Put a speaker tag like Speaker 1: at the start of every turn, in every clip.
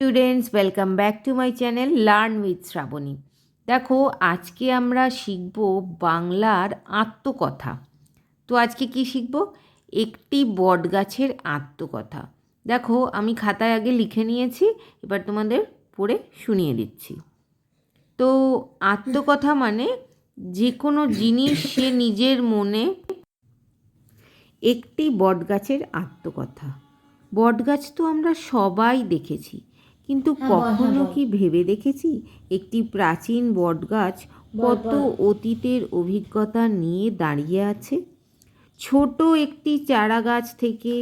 Speaker 1: Students, welcome back to my channel learn with Shrabani. দেখো, আজকে আমরা শিখব বাংলার আত্মকথা। তো আজকে কি শিখব? একটি বটগাছের আত্মকথা। দেখো, আমি খাতায় আগে লিখে নিয়েছি, এবার তোমাদের পড়ে শুনিয়ে দিচ্ছি। তো আত্মকথা মানে যে কোনো জিনিস সে নিজের মনে একটি বটগাছের আত্মকথা। বটগাছ তো আমরা সবাই দেখেছি। কিন্তু
Speaker 2: হ্যাঁ, হ্যাঁ,
Speaker 1: কখনো কি ভেবে দেখেছি? একটি প্রাচীন বটগাছ কত অতীতের অভিজ্ঞতা নিয়ে দাঁড়িয়ে আছে? ছোট একটি চারা গাছ থেকে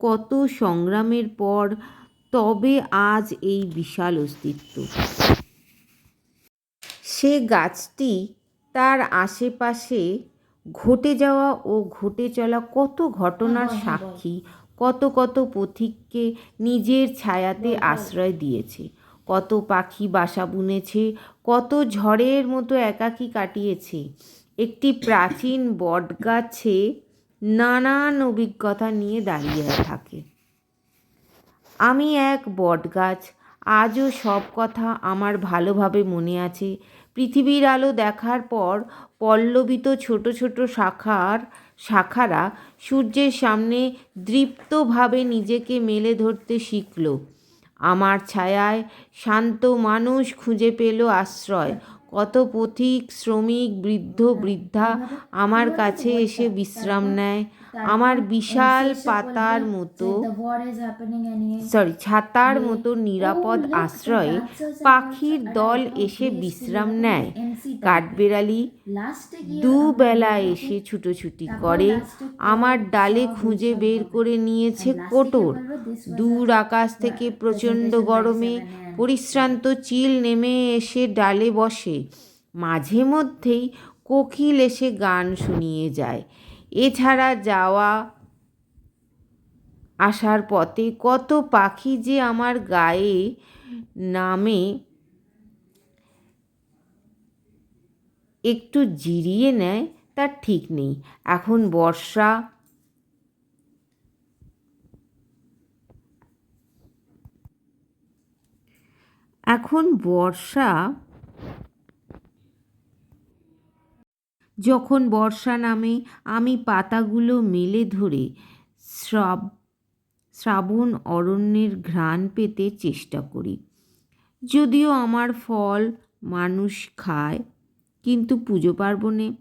Speaker 1: কত সংগ্রামের পর তবে আজ এই বিশাল অস্তিত্ব? সে গাছটি তার আশেপাশে ঘটে যাওয়া ও ঘটে চলা কত ঘটনার
Speaker 2: হ্যাঁ, হ্যাঁ।
Speaker 1: সাক্ষী কত কত পথিককে নিজের ছায়াতে। আশ্রয় দিয়েছে। কত পাখি বাসা বুনেছে কত ঝড়ের মতো একাকী কাটিয়েছে। একটি প্রাচীন বটগাছে নানান অভিজ্ঞতা নিয়ে দাঁড়িয়ে থাকে। আমি এক বটগাছ আজও সব কথা আমার ভালোভাবে মনে আছে। পৃথিবীর আলো দেখার পর পল্লবিত ছোট ছোট শাখার শাখারা সূর্যের সামনে দৃপ্তভাবে নিজেকে মেলে ধরতে শিখল। আমার ছায়ায় শান্ত মানুষ খুঁজে পেল আশ্রয়। কত পথিক, শ্রমিক, বৃদ্ধ, বৃদ্ধা আমার কাছে এসে বিশ্রাম নেয়। আমার বিশাল পাতার মতো সরি ছাতার মতো নিরাপদ আশ্রয়ে পাখির দল এসে বিশ্রাম নেয়। কাঠবেড়ালি দুবেলা এসে ছুটোছুটি করে। আমার ডালে খুঁজে বের করে নিয়েছে কোটর। দূর আকাশ থেকে প্রচণ্ড গরমে পরিশ্রান্ত চিল নেমে এসে ডালে বসে। মাঝে মধ্যেই কোকিল এসে গান শুনিয়ে যায়। এছাড়া যাওয়া আসার পথে কত পাখি যে আমার গায়ে নামে একটু জিরিয়ে নেয় তার ঠিক নেই। এখন বর্ষা এখন বর্ষা যখন বর্ষা নামে, আমি পাতাগুলো মেলে ধরে শ্রাব, শ্রাবণ অরণ্যের ঘ্রাণ পেতে চেষ্টা করি। যদিও আমার ফল মানুষ খায়, কিন্তু পুজো পার্বণে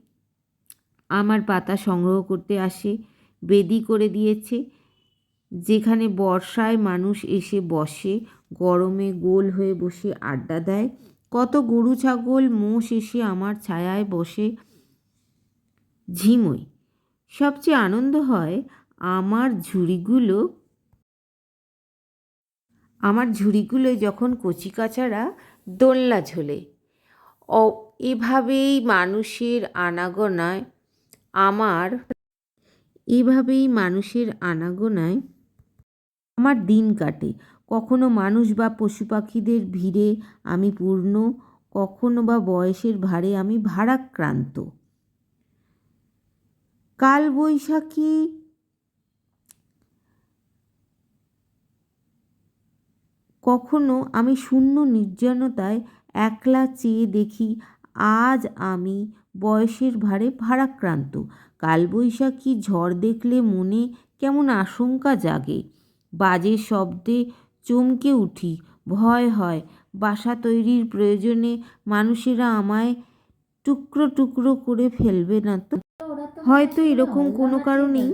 Speaker 1: আমার পাতা সংগ্রহ করতে আসে, বেদি করে দিয়েছে। যেখানে বর্ষায় মানুষ এসে বসে, গরমে গোল হয়ে বসে আড্ডা দেয়। কত গরু ছাগল মোষ এসে আমার ছায়ায় বসে ঝিমোয় সবচেয়ে আনন্দ হয় আমার ঝুড়িগুলো। আমার ঝুড়িগুলো যখন কচিকাচারা দোলনা ঝোলে। ও এভাবেই মানুষের আনাগোনায় আমার, এভাবেই মানুষের আনাগোনায় আমার দিন কাটে। কখনো মানুষ বা পশু পাখিদের ভিড়ে আমি পূর্ণ, কখনো বা বয়সের ভারে আমি ভারাক্রান্ত। কাল বৈশাখী কখনো আমি শূন্য নির্জনতায় একলা চেয়ে দেখি, আজ আমি বয়সের ভারে ভারাক্রান্ত। কালবৈশাখী ঝড় দেখলে মনে কেমন আশঙ্কা জাগে। বাজে শব্দে চমকে উঠি, ভয় হয়, বাসা তৈরির প্রয়োজনে মানুষেরা আমায় টুকরো টুকরো করে ফেলবে না তো? হয়তো এরকম কোনো কারণেই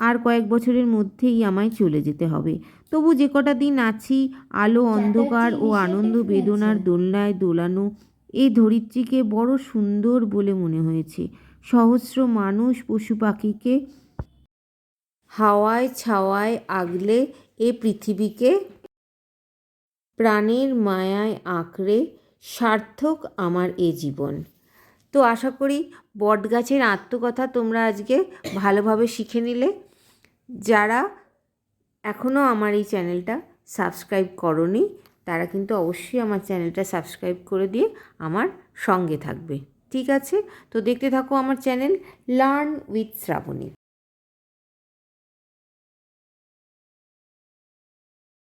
Speaker 1: আর কয়েক বছরের মধ্যেই আমায় চলে যেতে হবে। তবু যে কটা দিন আছি আলো অন্ধকার ও আনন্দ বেদনার দোলনায় দোলানো এই ধরিত্রীকে বড় সুন্দর বলে মনে হয়েছে। সহস্র মানুষ পশু পাখিকে হাওয়ায় ছাওয়ায় আগলে এ পৃথিবীকে প্রাণের মায়ায় আঁকড়ে সার্থক আমার এ জীবন। তো আশা করি বট গাছের আত্মকথা তোমরা আজকে ভালোভাবে শিখে নিলে। যারা এখনও আমার এই চ্যানেলটা সাবস্ক্রাইব করনি, তারা কিন্তু অবশ্যই আমার চ্যানেলটা সাবস্ক্রাইব করে দিয়ে আমার সঙ্গে থাকবে। ঠিক আছে? তো দেখতে থাকো আমার চ্যানেল লার্ন উইথ শ্রাবণী।